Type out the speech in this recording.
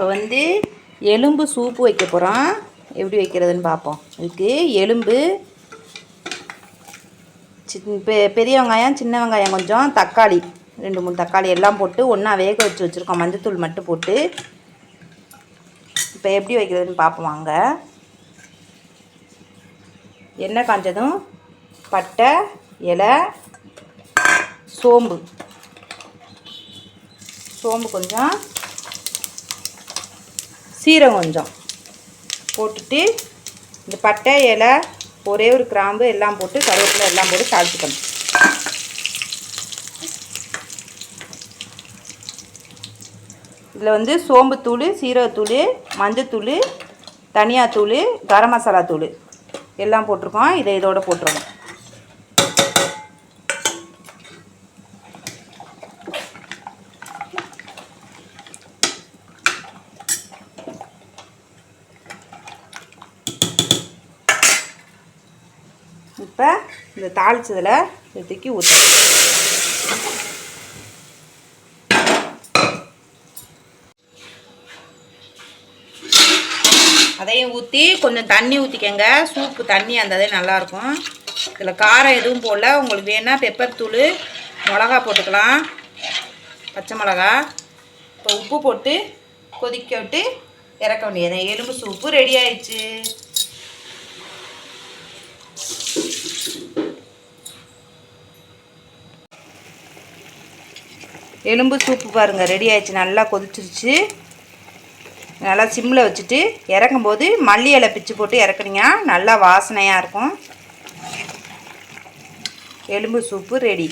இப்போ வந்து எலும்பு சூப்பு வைக்க போகிறோம். எப்படி வைக்கிறதுன்னு பார்ப்போம். இதுக்கு எலும்பு சின் பெ பெரிய வெங்காயம் சின்ன வெங்காயம் கொஞ்சம் தக்காளி ரெண்டு மூணு தக்காளி எல்லாம் போட்டு ஒன்றா வேக வச்சு வச்சுருக்கோம். மஞ்சத்தூள் மட்டும் போட்டு. இப்போ எப்படி வைக்கிறதுன்னு பார்ப்போம் வாங்க. எண்ணெய் காஞ்சதும் பட்டை இலை சோம்பு. சோம்பு கொஞ்சம் சீரகம் கொஞ்சம் போட்டுட்டு இந்த பட்டை இலை ஒரே ஒரு கிராம்பு எல்லாம் போட்டு கருவேப்பிலை எல்லாம் போட்டு தாழ்த்துக்கணும் இதில் வந்து சோம்புத்தூள் சீரகத்தூள் மஞ்சத்தூள் தனியாத்தூள் கரம் மசாலா தூள் எல்லாம் போட்டிருக்கோம். இதை இதோடு போட்டுருவோம் இப்போ இந்த தாளிச்சதில் இதை தூக்கி அதையும் ஊற்றி கொஞ்சம் தண்ணி ஊற்றிக்கங்க சூப்பு தண்ணி அந்த நல்லாயிருக்கும். இதில் காரம் எதுவும் போடல. உங்களுக்கு வேணால் பெப்பர் தூள் மிளகா போட்டுக்கலாம். பச்சை மிளகா. இப்போ உப்பு போட்டு கொதிக்க விட்டு இறக்க வேண்டியது எலும்பு சூப்பு ரெடி ஆயிடுச்சு. எலும்பு சூப்பு பாருங்கள் ரெடி ஆயிடுச்சு. நல்லா கொதிச்சிருச்சு. நல்லா சிம்மில் வச்சுட்டு இறக்கும்போது மல்லி இலை பிச்சு போட்டு இறக்குனீங்கன்னா நல்லா வாசனையாக இருக்கும். எலும்பு சூப்பு ரெடி